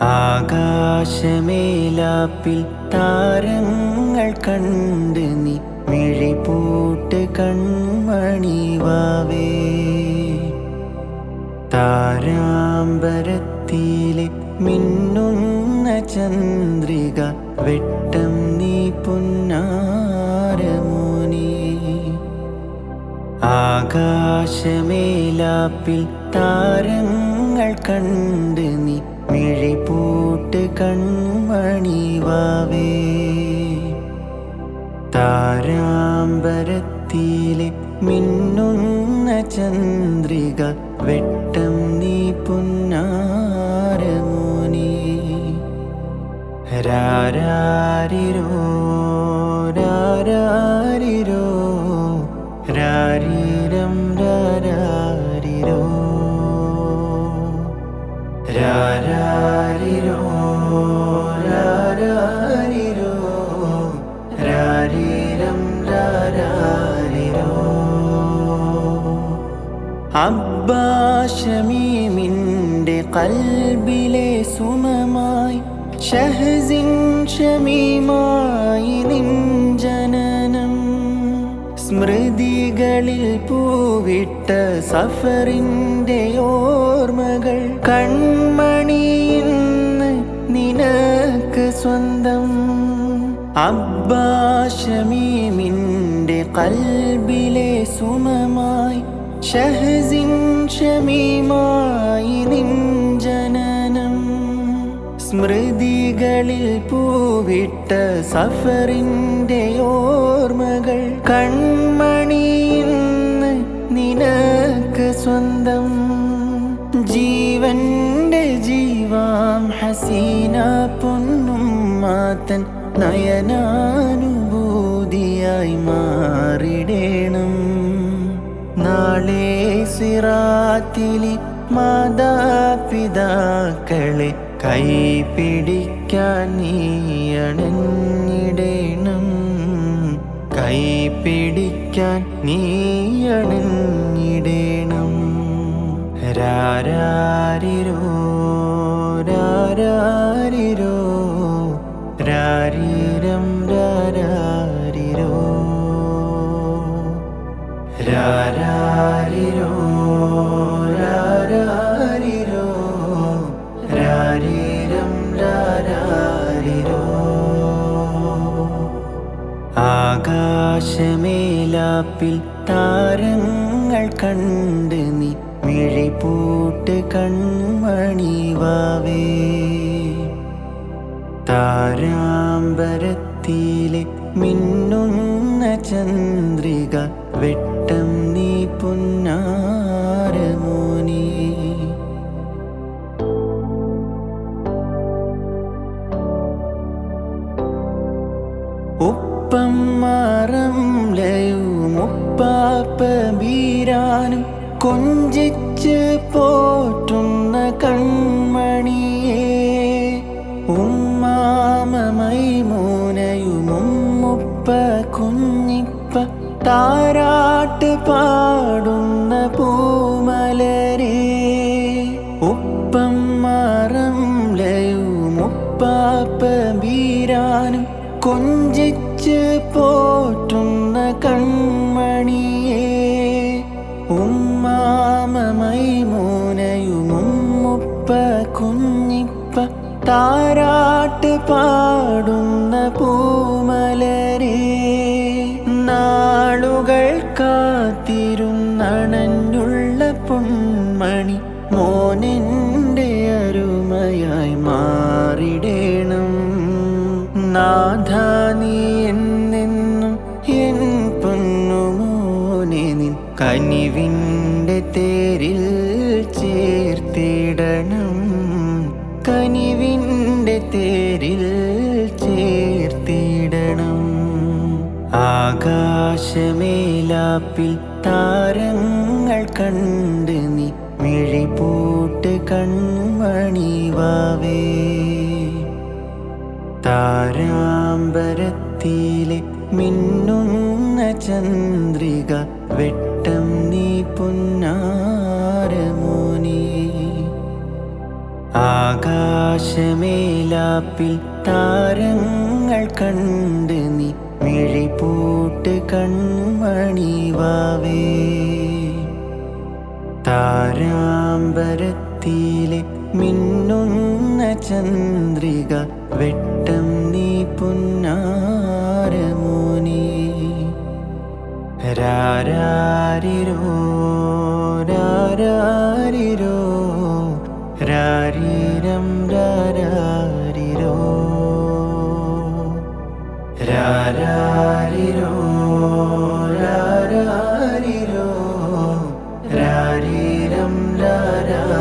ആകാശമേലാപ്പിൽ താരങ്ങൾ കണ്ട് നീ മിഴിപൂട്ട് പൂട്ട് വാവേ താരാമ്പരത്തിലെ മിന്നുന്ന ചന്ദ്രിക വെട്ടം നീ പുന്നാരമോനി. ആകാശമേലാപ്പിൽ താരങ്ങൾ കണ്ട് നീ മിഴിപൂട്ട് പൂട്ട് വാവേ. താരാമ്പരത്തിലെ മിന്നുന്ന ചന്ദ്രിക വെട്ടം നീ പുന്നാരമോനി. രാരോ അബ്ബാഷമീമിന്റെ കൽബിലെ സുമമായി ഷഹസിൻ ഷമീമായി നിൻ ജനനം. സ്മൃതികളിൽ പൂവിട്ട സഫറിന്റെ ഓർമ്മകൾ കൺമണിയിന്ന് നിനക്ക് സ്വന്തം. അബ്ബാഷമീമിന്റെ കൽബിലെ സുമമായി സ്മൃതികളിൽ പൂവിട്ട സഫറിന്റെ ഓർമ്മകൾ കൺമണിയിന്ന് നിനക്ക് സ്വന്തം ജീവന്റെ ജീവാം ഹസീന പൊന്നും മാത്തൻ നയനാനുഭൂതിയായി മാറിടേണം നാളെ സിറാത്തിലി മാതാപിതാക്കളെ കൈപിടിക്കാൻ നീയണഞ്ഞിടേണം. കൈപിടിക്കാൻ നീയണഞ്ഞിടേണം. രാരാരിരോ രാരാരിരോ. ആകാശമേലാപ്പിൽ താരങ്ങൾ കണ്ട് നീ മിഴിപൂട്ട് കൺമണിവാവേ. താരാമ്പരത്തിലെ മിന്നുന്ന ചന്ദ്രിക വെട്ടം നീ പുന്നാരമോനി. ഉപ്പം മാറം ലയും ഉപ്പാപ്പ ബീരാനും കൊഞ്ചിച്ച് പോറ്റുന്ന കൺമണിയേ ഉമ്മുപ്പ കുഞ്ഞിപ്പ താരാട്ട് പാടുന്ന പൂമലരെ. ഉപ്പം മറം ലയും ഉപ്പാപ്പ ബീരാനും കൊഞ്ചിച്ച് പോറ്റുന്ന കൺമണിയെ. ഉമ്മാമൈ മോനയും ഉമ്മുപ്പ കുഞ്ഞിപ്പ താരാട്ട് പാടുന്ന പൂമലരേ കാത്തിരുന്നണഞ്ഞുള്ള പൊന്മണി മോനെന്റെ അരുമയായി മാറിടേണം. നാഥ നീ എന്നെന്നും എൻ പൊന്നുമോനെ നിൻ കനിവിന്റെ തേരിൽ ചേർത്തിടണം. കനിവിന്റെ തേരിൽ ചേർത്തിടണം. ആകാശമേലാപ്പിൽ താരങ്ങൾ കണ്ട് നീ മിഴിപൂട്ട് പൂട്ട് കൺമണിവാവേ. താരാമ്പരത്തിലെ മിന്നുന്ന ചന്ദ്രിക വെട്ടം നീ പുന്നാരമോനി. ആകാശമേലാപ്പിൽ താരങ്ങൾ കണ്ട് നീ മിഴിപൂട്ട് കൺമണിവാവേ. താരാമ്പരത്തിലെ മിന്നുന്ന ചന്ദ്രിക വെട്ടം നീ പുന്നാരമോനി. രാരാരിരോ Da da.